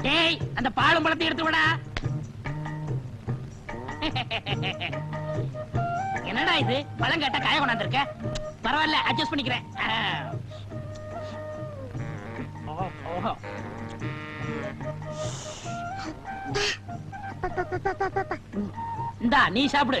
டேய் அந்த பாலும் பழத்தை எடுத்து விடா. என்னடா இது? பழம் கேட்டா காய கொண்டாந்துருக்க? பரவாயில்ல அட்ஜஸ்ட் பண்ணிக்கிறேன். இந்தா நீ சாப்பிடு.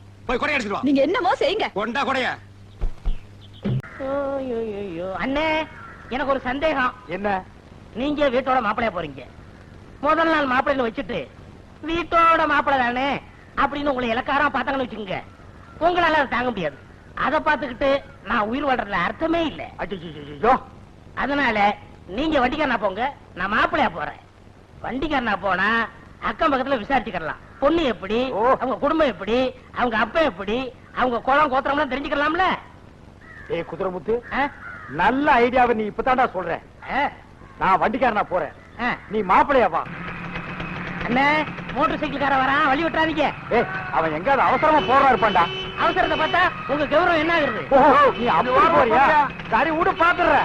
போய் கொடை எடுத்துட்டு வா. நீங்க என்னமோ செய்யுங்க. கொண்டா கொடைய. அண்ணே எனக்கு ஒரு சந்தேகம். என்ன? நீங்க வீட்டோட மாப்பிளைய போறீங்க. முதல் நாள் மாப்பிள்ளைன்னு வச்சுட்டு வீட்டோட மாப்பிள்ளை தானே அப்படின்னு உங்களை இலக்காரம் பார்த்தாங்கன்னு வச்சுக்கோங்க. உங்களால அதை தாங்க முடியாது. அதை பார்த்துக்கிட்டு நான் உயிர் வாழ்றதுல அர்த்தமே இல்லை. அதனால நீங்க வண்டிக்காரனா போங்க நான் மாப்பிள்ளையா போறேன். வண்டிக்காரனா போனா அக்கம் பக்கத்துல விசாரிச்சுக்கலாம் பொண்ணு எப்படி? ஓ. அவங்க குடும்பம் எப்படி? அவங்க அப்பா எப்படி? அவங்க குளம் கோத்திரம்லாம் தெரிஞ்சுக்கலாம்ல? ஏய் குதிரமுத்து? நல்ல ஐடியாவை நீ இப்பதான்டா சொல்ற? நான் வண்டிக்காரனா போறேன். நீ மாப்பிளையா வா. அண்ணே மோட்டார் சைக்கிள்கார வரான் வழி விட்டுறாதீங்க. ஏய் அவன் எங்காவது அவசரமா போறா இருப்பான்டா. அவசரத்தை பார்த்தா உங்க கௌரவம் என்ன ஆகுறது? நீ அப்படி போறியா? சரி விடு பாத்துற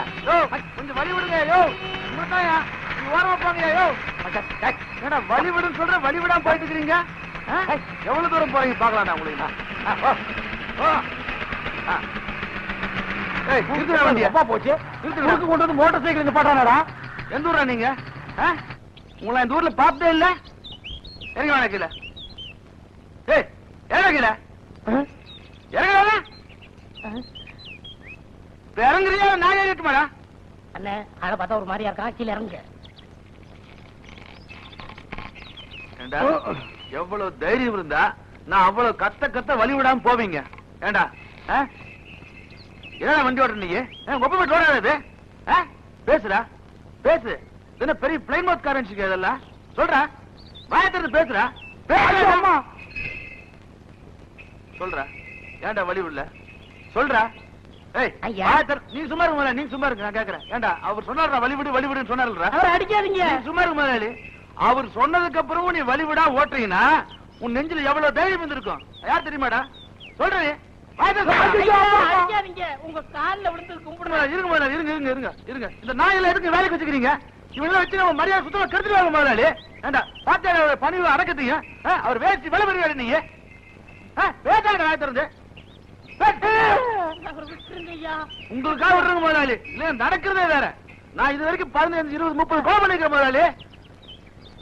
கொஞ்சம் வழி விடுங்க யோ. ஓரமா போங்க யோ. ஏடா வழி சொல்ற வழி விடாம போயிட்டு இருக்கீங்க எவ்வளவு தூரம் போறீங்க பாக்கலாம் நான் உங்களுக்கு. குறுக்கு கொண்டு வந்து மோட்டார் சைக்கிள் நிப்பாட்டானடா எந்த ஊரா நீங்க? உங்களை இந்த ஊர்ல பார்த்ததே இல்ல? இறங்க வேணா கீழே. ஏய் இறங்க கீழே. இறங்க வேணா இப்ப இறங்குறியா நான் ஏறிட்டுமாடா அண்ணே ஆளை பார்த்தா ஒரு மாதிரியா இருக்கான் கீழே இறங்குங்க. ஏண்டா? எவ்வளவு தைரியம் இருந்தா நான் அவ்வளவு கத்த கத்த வழி விடாம போவீங்க. ஏண்டா? என்னடா வண்டி ஓட்டுற நீ? ஒப்ப போட்டு ஓடாது? பேசுடா. பேசு. என்ன பெரிய பிளைன் மவுத் கார் இதெல்லாம்? சொல்றா. வாயத்திறது பேசுறா பேசுடா. சொல்றா. ஏன்டா வழி விடல? சொல்றா. நீ சும்மா இருக்க நீ சும்மா இருக்க நான் கேக்குறேன். ஏண்டா அவர் சொன்னார்டா வழி விடு வழி விடுன்னு சொன்னார்லடா அவரை அடிக்காதீங்க. சும்மா இருக்க முதலாளி. அவர் சொன்னதுக்கு அப்புறமும் நீ வழிவிடா ஓட்டுறீங்கன்னா உன் நெஞ்சில எவ்வளவு தைரியம் இருந்திருக்கும்? யார் தெரியுமாடா? சொல்றே. ஐயா, அடிக்காதீங்க. உங்க கால்ல விழுந்து கும்பிடுறேன் இருங்க இருங்க இருங்க இருங்க. இருங்க. இந்த நாயில எதுக்கு வேலைக்கு வச்சுக்கிறீங்க? இவங்க வச்சு நம்ம மரியாதை சுத்தமா கெடுத்துருவாங்க முதலாளி. ஏண்டா பாத்தியா பணிவு அடக்கத்தீங்க அவர் வேச்சு விளம்பரம் நீங்க பேசாங்க நாய் திறந்து. உங்களுக்காக விடுறேங்க முதலாளி. இல்ல நடக்கிறதே வேற. நான் இது வரைக்கும் பதினஞ்சு இருபது முப்பது கோபம் பண்ணிக்கிறேன் முதலாளி.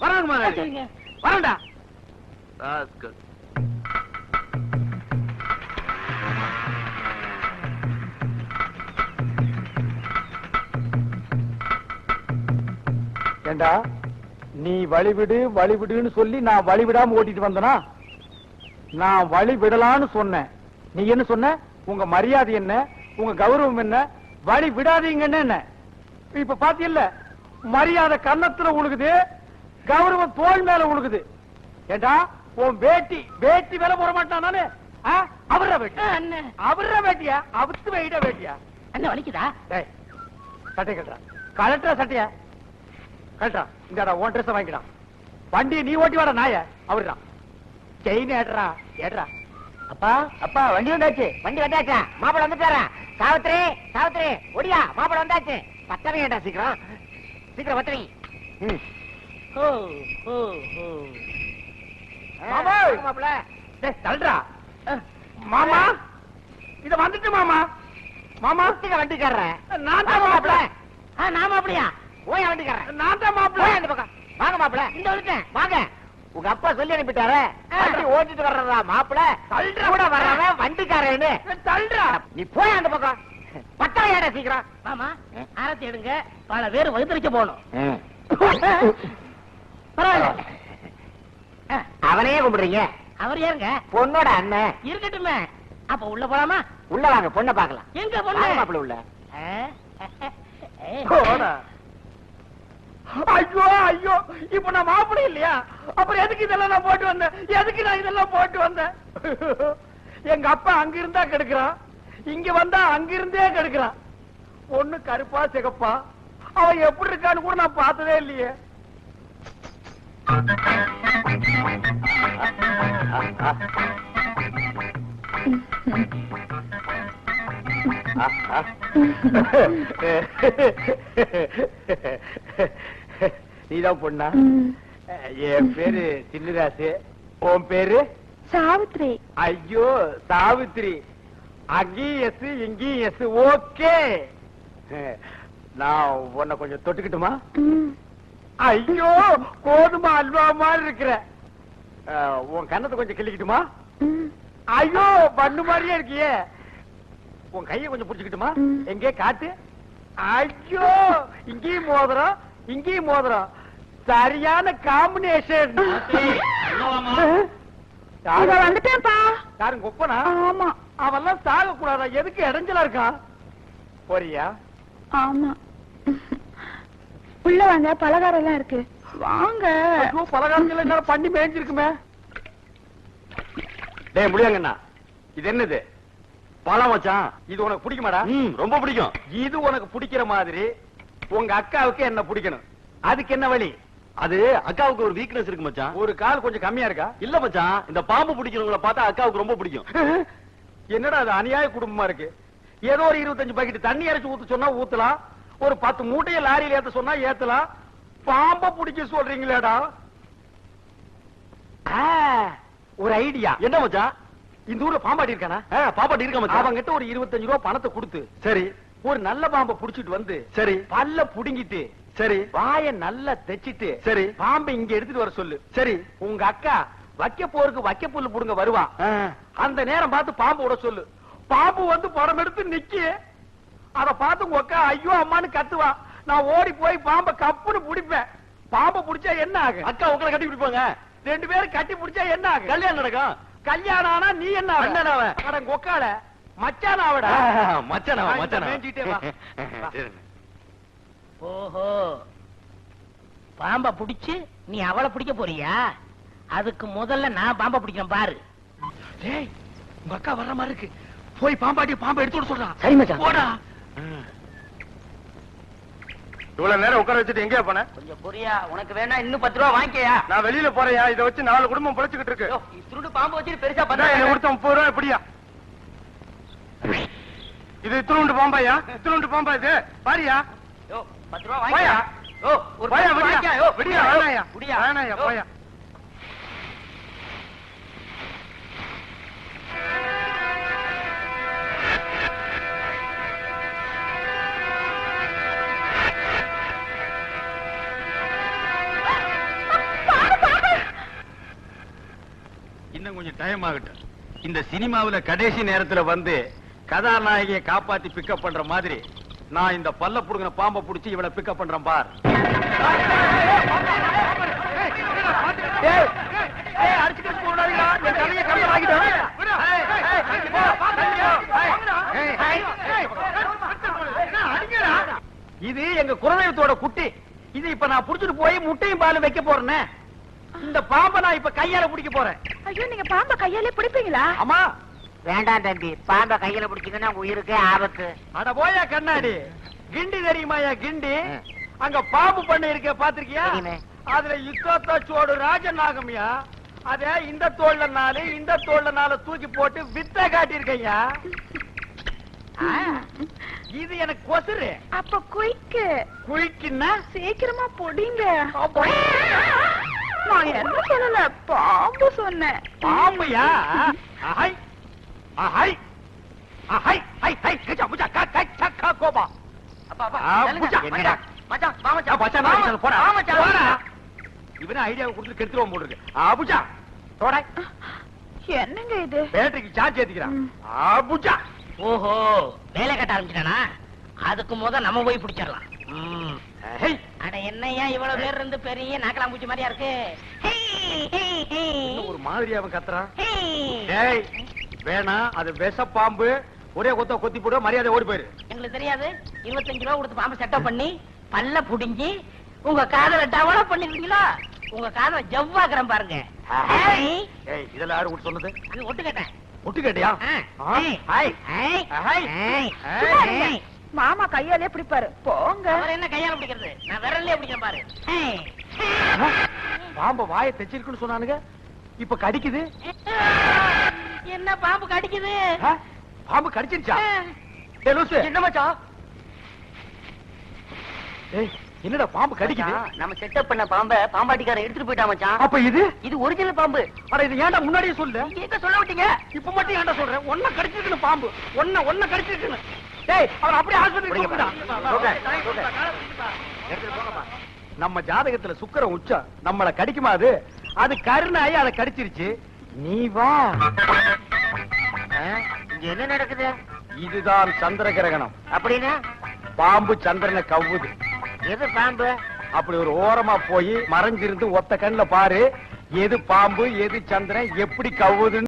வரேங்க முதலாளி சரிங்க வரேன்டா. ஏண்டா நீ வழிவிடு வழிவிடுன்னு சொல்லி நான் வழிவிடாம ஓட்டிட்டு வந்தனா? நான் வழி விடலான்னு சொன்னேன். நீ என்ன சொன்ன? உங்க மரியாதை என்ன? உங்க கௌரவம் என்ன? வழி விடாதீங்கன்னு என்ன? இப்ப பாத்தியல்ல மரியாதை கன்னத்துல உழுகுது கௌரவம் தோல் மேல உழுகுது. ஏண்டா? உன் வேட்டி வேட்டி மேல போட மாட்டான்? அவர்ற வேட்டி. அவர்ற வேட்டியா? அவுத்து வைட வேட்டியா? அண்ணன் வலிக்குதா? சட்டை கட்டுறா கலட்டுற சட்டைய. கட்டுறா இந்தாடா உன் ட்ரெஸ் வாங்கிடா. வண்டியை நீ ஓட்டி வாடா நாய. அவருடா செயின் ஏடுறா ஏடுறா. அப்பா அப்பா வண்டி வந்தாச்சு. வண்டி வந்தாச்சா? மாப்பிள வந்துட்டாரா சாவித்திரி சாவித்திரி ஒடியா மாப்பிள வந்தாச்சு. பத்தவே ஏண்டா சீக்கிரம்? சீக்கிரம் பத்தவி ம். மாமா! இத வந்துட்டு மாமா. மாமா? வண்டிக்காரன். நான் தான் மாப்பிள ஆ நான் மாப்பிளையா ஓய் வண்டிக்காரன். நான் தான் மாப்பிள அந்த பக்கம். வாங்க மாப்பிள இந்த வந்துட்டேன். வாங்க. உங்க அப்பா சொல்லி அனுப்பிட்டாரு. ஓட்டிட்டு வர்றதா மாப்பிள தள்ளுடா. கூட வர்றவன் வண்டிக்காரன்னு. தள்ளுடா. நீ போய் அந்த பக்கம். ஏடா சீக்கிரம். மாமா ஆரத்தி எடுங்க. பல பேர் வகுத்தரிக்க போகணும். பரவாயில்ல. அவனையே கும்பிடுறீங்க. அவர் ஏறுங்க பொண்ணோட அண்ணன். இருக்கட்டுமே அப்ப உள்ள போலாமா? உள்ள வாங்க பொண்ணை பார்க்கலாம். எங்க பொண்ணு? மாப்பிள்ள உள்ள. ஐயோ ஐயோ இப்ப நான் மாப்பிளை இல்லையா? அப்புறம் எதுக்கு இதெல்லாம் நான் போட்டு வந்தேன்? எதுக்கு நான் இதெல்லாம் போட்டு வந்தேன்? எங்க அப்பா அங்க இருந்தா கெடுக்கிறான். இங்க வந்தா அங்க இருந்தே கெடுக்கிறான். பொண்ணு கருப்பா சிகப்பா. அவன் எப்படி இருக்கான்னு கூட நான் பார்த்ததே இல்லையே. நீதான் பொண்ணா? என் பேரு சின்னராசு உன் பேரு? சாவித்ரி. ஐயோ சாவித்ரி. அங்கேயும் எஸ் இங்கேயும் எஸ் ஓகே நான் உன்னை கொஞ்சம் தொட்டுக்கிட்டுமா? ஐயோ கோதுமை அல்வா மாதிரி இருக்கிற. உன் கண்ணத்தை கொஞ்சம் கிள்ளிக்கிட்டுமா? ஐயோ பண்ணு மாதிரியே இருக்கியே. உன் கையை கொஞ்சம் புடிச்சுக்கிட்டுமா? எங்கே காட்டு? ஐயோ இங்கேயும் மோதிரம் இங்கேயும் மோதிரம். சரியான காம்பினேஷன் வந்துட்டேன்ப்பா. யாரும் கொப்பனா ஆமா. அவெல்லாம் சாக கூடாதா எதுக்கு இடைஞ்சலா இருக்கான் போறியா? ஆமா. உள்ள வாங்க பலகாரம் எல்லாம் இருக்கு. வாங்க. என்ன பண்ணி மேய்ஞ்சிருக்குமே. டேய் முடியாங்கண்ணா இது என்னது? பழம் மச்சான் இது உனக்கு பிடிக்குமாடா? ரொம்ப பிடிக்கும். இது உனக்கு பிடிக்கிற மாதிரி உங்க அக்காவுக்கு என்ன பிடிக்கணும்? அதுக்கு என்ன வழி? அது அக்காவுக்கு ஒரு வீக்னஸ் இருக்கு மச்சான். ஒரு கால் கொஞ்சம் கம்மியா இருக்கா? இல்ல மச்சான் இந்த பாம்பு பிடிக்கிறவங்கள பார்த்தா அக்காவுக்கு ரொம்ப பிடிக்கும். என்னடா அது அநியாய குடும்பமா இருக்கு? ஏதோ ஒரு இருபத்தஞ்சு பாக்கெட் தண்ணி அரைச்சு ஊத்த சொன்னா ஊத்தலாம். ஒரு பத்து மூட்டைய லாரியில ஏத்த சொன்னா ஏத்தலாம். பாம்ப பிடிக்க சொல்றீங்களேடா. ஒரு ஐடியா. என்ன மச்சான்? இந்த ஊர்ல பாம்பாடி இருக்கானா? ஆ, பாப்பாட்டி இருக்க மச்சான்? அவங்கிட்ட ஒரு இருபத்தஞ்சு ரூபா பணத்தை கொடுத்து சரி. ஒரு நல்ல பாம்பை புடிச்சிட்டு வந்து சரி. பல்ல புடுங்கிட்டு சரி. வாய நல்லா தைச்சிட்டு சரி. பாம்பை இங்க எடுத்துட்டு வர சொல்லு. சரி. உங்க அக்கா வைக்க போருக்கு வைக்க புல்லு புடுங்க வருவா. அந்த நேரம் பார்த்து பாம்பு விட சொல்லு. பாம்பு வந்து படம் எடுத்து நிக்கி. அத பார்த்து உங்க அக்கா ஐயோ அம்மான்னு கத்துவா. நான் ஓடி போய் பாம்பை கப்புன்னு புடிப்பேன். பாம்பை புடிச்சா என்ன ஆகும் அக்கா உங்களை கட்டி பிடிப்பாங்க ரெண்டு பேரும் கட்டி புடிச்சா என்ன ஆகும் கல்யாணம் நடக்கும். கல்யாணம் ஆனா நீ என்ன ஆவ? அண்ணனாவ. அட கொக்கால மச்சான் ஆவடா. ஆ, மச்சானா வா. சரிண்ணே. ஓஹோ. பாம்ப புடிச்சு நீ அவளை பிடிக்க போறியா? அதுக்கு முதல்ல நான் பாம்ப பிடிக்கிறேன் பாரு. டேய் உங்க அக்கா வர்ற மாதிரி இருக்கு. போய் பாம்பாட்டி பாம்பை எடுத்து விட சொல்றான் சரி மச்சான். போடா. இவ்வளவு நேரம் உட்கார வச்சுட்டு எங்கேயா போன? கொஞ்சம் பொரியா உனக்கு வேணா இன்னும் பத்து ரூபா வாங்கிக்கயா. நான் வெளியில போறேன் இதை வச்சு நாலு குடும்பம் பிழைச்சுக்கிட்டு இருக்கு. திருடு பாம்பு வச்சு பெருசா அதான் என்ன கொடுத்த முப்பது ரூபா எப்படியா இது இத்திருண்டு பாம்பாயா? இத்திருண்டு பாம்பா இது? பாரியா? பத்து ரூபா போயா? ஓ ஒரு போயா பத்து விடியா? வாங்கிக்கயா? யோ, விடியா வேணாயா? விடியா? இன்னும் கொஞ்சம் டைம் ஆகட்டும். இந்த சினிமாவுல கடைசி நேரத்துல வந்து கதாநாயகியை காப்பாத்தி பிக்கப் பண்ற மாதிரி நான் இந்த பல்ல புடுங்கின பாம்பை புடிச்சு இவளை பிக்கப் பண்றேன் பார். இது எங்க குலதெய்வத்தோட குட்டி. இது இப்ப நான் புடிச்சிட்டு போய் முட்டையும் பாலும் வைக்க போறேன்னு இந்த பாம்பை நான் இப்ப கையால பிடிக்க போறேன். ஐயோ நீங்க பாம்ப கையாலே பிடிப்பீங்களா? அம்மா! வேண்டாம் தம்பி பாம்பை கையில பிடிச்சிங்கன்னா உயிருக்கே ஆபத்து. அட போயா கண்ணாடி. கிண்டி தெரியுமாயா கிண்டி? அங்க பாம்பு பண்ணை இருக்க பாத்திருக்கியா. அதுல யுத்தத்த சோடு ராஜநாகம்யா. அத இந்த தோல்ல நாலு இந்த தோல்ல நாலு தூக்கி போட்டு வித்த காட்டியிருக்கையா? இது எனக்கு கொசுரு அப்ப குயிக்கு. குளிக்குன்னா சீக்கிரமா பொடிங்க. நான் என்ன சொல்லல? பாம்பு சொன்னேன். பாம்புயா? அஹை. அஹை. அஹை. ஹை ஹை. கச்சா புச்சா கா கை சா கா கோபா அப்பா அப்பா. என்னடா? மச்சான் மாமச்சான் மச்சான் நான் போடா போடா. இவனே ஐடியாவை கொடுத்து கெடுத்துருவோம் போட்டுருக்கு. அபுஜா தோடா. என்னங்க இது? பேட்டரிக்கு சார்ஜ் ஏத்திக்கிறான். அபுஜா ஓஹோ வேலை கட்ட ஆரம்பிச்சிட்டானா? அதுக்கு முத நம்ம போய் பிடிச்சிடலாம். ம். ஹை. அட என்னய்யா இவ்வளவு பேர் இருந்து பெரிய நாக்கலாம் பூச்சி மாதிரியா இருக்கு? ஒரு மாதிரி அவன் கத்துறான்? வேணாம் அது விஷ பாம்பு ஒரே கொத்த கொத்தி போடு மரியாதை ஓடி போயிரு. எங்களுக்கு தெரியாது. இருபத்தஞ்சு ரூபா கொடுத்து பாம்பு செட்டப் பண்ணி பல்ல புடுங்கி உங்க காதல டெவலப் பண்ணிருக்கீங்களா உங்க காதல ஜவ்வாக்குறேன் பாருங்க. இதெல்லாம் யாரு கூட சொன்னது? அது ஒட்டு கேட்டேன் ஒட்டு கேட்டியா மாமா கையாலே பிடிப்பாரு. போங்க. அவர் என்ன கையால பிடிக்கிறது? நான் விரல்லே பிடிக்கிறேன் பாரு. பாம்ப வாயை தைச்சிருக்குன்னு சொன்னானுங்க. இப்ப கடிக்குது. என்ன பாம்பு கடிக்குது? பாம்பு கடிச்சிருச்சா? என்ன மச்சான்? ஏய் என்னடா பாம்பு கடிக்குது? நம்ம செட்டப் பண்ண பாம்ப பாம்பாட்டிக்காரன் எடுத்துட்டு போயிட்டா மச்சான். அப்ப இது? இது ஒரிஜினல் பாம்பு. அட இது ஏன்டா முன்னாடியே சொல்லு? நீங்க எங்க சொல்ல விட்டீங்க இப்ப மட்டும் ஏன்டா சொல்றேன் ஒன்ன கடிச்சிருக்குன்னு பாம்பு. ஒன்ன ஒன்ன கடிச்சிருக்குன்னு. நம்ம ஜாதகத்துல சுக்கிரன் உச்சம். நம்மள கடிக்குமா அது? அது கருணாயி அதை கடிச்சிருச்சு. நீ வா. இங்க என்ன நடக்குது? இதுதான் சந்திர கிரகணம். அப்படின்னா? பாம்பு சந்திரனை கவ்வுது. எது பாம்பு? அப்படி ஒரு ஓரமா போய் மறைஞ்சிருந்து ஒத்த கண்ணுல பாரு. எது பாம்பு எது சந்திரன் எப்படி கவ்வுதுன்னு